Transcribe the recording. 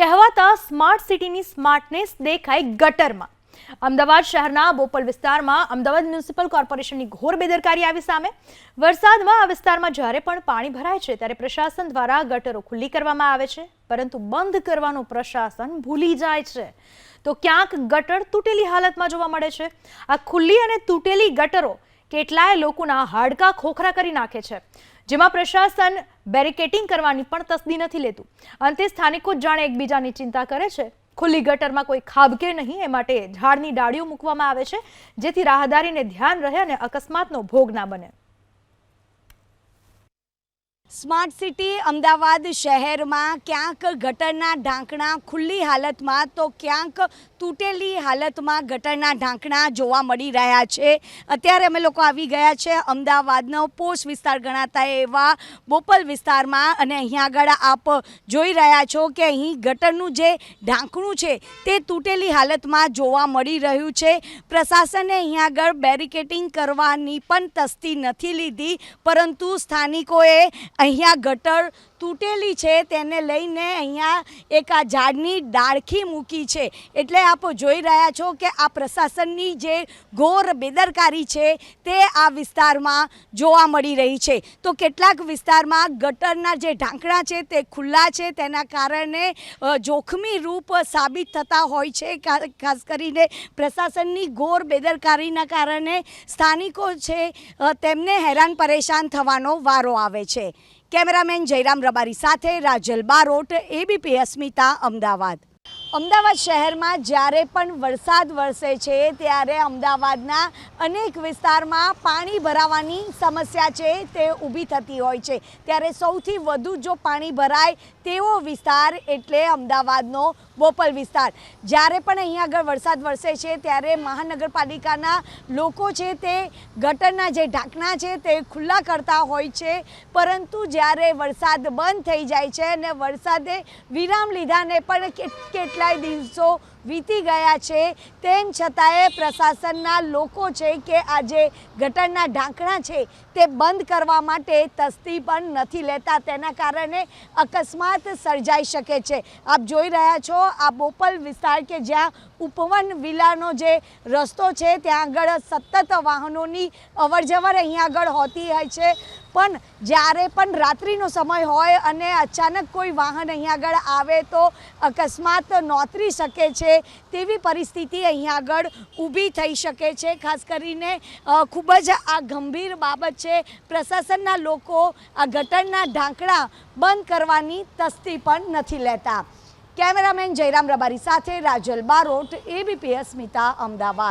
કહેવાતા સ્માર્ટ સિટીની સ્માર્ટનેસ દેખાય ગટરમાં. અમદાવાદ શહેરના બોપલ વિસ્તારમાં અમદાવાદ મ્યુનિસિપલ કોર્પોરેશનની ઘોર બેદરકારી આવી સામે. વરસાદમાં આ વિસ્તારમાં જ્યારે પણ પાણી ભરાય છે, ત્યારે પ્રશાસન દ્વારા ગટરો ખુલ્લી કરવામાં આવે છે, પરંતુ બંધ કરવાનું પ્રશાસન ભૂલી જાય છે. તો ક્યાંક ગટર તૂટેલી હાલતમાં જોવા મળે છે. આ ખુલ્લી અને તૂટેલી ગટરો કેટલાય લોકોના હાડકાં ખોખરા કરી નાખે છે. જેમાં પ્રશાસન બેરિકેટિંગ કરવાની પણ તસદી નથી લેતું. અંતે સ્થાનિકો જાણે એકબીજાની ચિંતા કરે છે. ખુલ્લી ગટરમાં કોઈ ખાબકે નહીં, એ માટે ઝાડની ડાળીઓ મૂકવામાં આવે છે, જેથી રાહદારીને ધ્યાન રહે અને અકસ્માતનો ભોગ ના બને. સ્માર્ટ સિટી અમદાવાદ શહેરમાં ક્યાંક ગટરના ઢાંકણા ખુલ્લી હાલતમાં તો ક્યાંક તૂટેલી હાલતમાં ગટરના ઢાંકણા જોવા મળી રહ્યા છે. અત્યારે અમે લોકો આવી ગયા છે અમદાવાદનો પોસ્ટ વિસ્તાર ગણાતા એવા બોપલ વિસ્તારમાં અને અહીંયા આગળ આપ જોઈ રહ્યા છો કે અહીં ગટરનું જે ઢાંકણું છે તે તૂટેલી હાલતમાં જોવા મળી રહ્યું છે. પ્રશાસને અહીંયા આગળ બેરિકેટિંગ કરવાની પણ તસ્તી નથી લીધી, પરંતુ સ્થાનિકોએ અહીંયા ગટર તૂટેલી છે તેને લઈને અહીંયા એક આ ઝાડની ડાળખી મૂકી છે. એટલે આપ જોઈ રહ્યા છો કે આ પ્રશાસનની જે ઘોર બેદરકારી છે તે આ વિસ્તારમાં જોવા મળી રહી છે. તો કેટલાક વિસ્તારમાં ગટરના જે ઢાંકણા છે તે ખુલ્લા છે. તેના કારણે જોખમી રૂપ સાબિત થતા હોય છે. ખાસ કરીને પ્રશાસનની ઘોર બેદરકારીના કારણે સ્થાનિકો છે તેમને હેરાન પરેશાન થવાનો વારો આવે છે. કેમેરામેન જયરામ રબારી સાથે રાજલ બારોટ એબીપી અસ્મિતા, અમદાવાદ. અમદાવાદ શહેરમાં જ્યારે પણ વરસાદ વરસે છે, ત્યારે અમદાવાદના અનેક વિસ્તારમાં પાણી ભરાવાની સમસ્યા છે, તે ઊભી થતી હોય છે. ત્યારે સૌથી વધુ જો પાણી ભરાય તેવો વિસ્તાર એટલે અમદાવાદનો બોપલ વિસ્તાર. જ્યારે પણ અહીંયા આગળ વરસાદ વરસે છે, ત્યારે મહાનગરપાલિકાના લોકો છે તે ગટરના જે ઢાંકણા છે તે ખુલ્લા કરતા હોય છે. પરંતુ જ્યારે વરસાદ બંધ થઈ જાય છે અને વરસાદે વિરામ લીધાને પણ કેટલાય દિવસો વીતી ગયા છે. તેમ છતાંય પ્રશાસનના લોકો છે કે આ જે ગટરના ઢાંકણા છે તે બંધ કરવા માટે તસ્તી પણ નથી લેતા. તેના કારણે અકસ્માત સર્જાઈ શકે છે. આપ જોઈ રહ્યા છો, આ બોપલ વિસ્તાર કે જ્યાં ઉપવન વિલાનો જે રસ્તો છે, ત્યાં આગળ સતત વાહનોની અવરજવર અહીંયા આગળ હોતી હોય છે. પણ જ્યારે પણ રાત્રિનો સમય હોય અને અચાનક કોઈ વાહન અહીં આગળ આવે તો અકસ્માત નોતરી શકે છે, તેવી પરિસ્થિતિ અહીં આગળ ઊભી થઈ શકે છે. ખાસ કરીને ખૂબ જ આ ગંભીર બાબત છે, પ્રશાસનના લોકો આ ગટરના ઢાંકણા બંધ કરવાની તસ્તી પણ નથી લેતા. કેમેરામેન જયરામ રબારી સાથે રાજલ બારોટ એબીપી અસ્મિતા અમદાવાદ.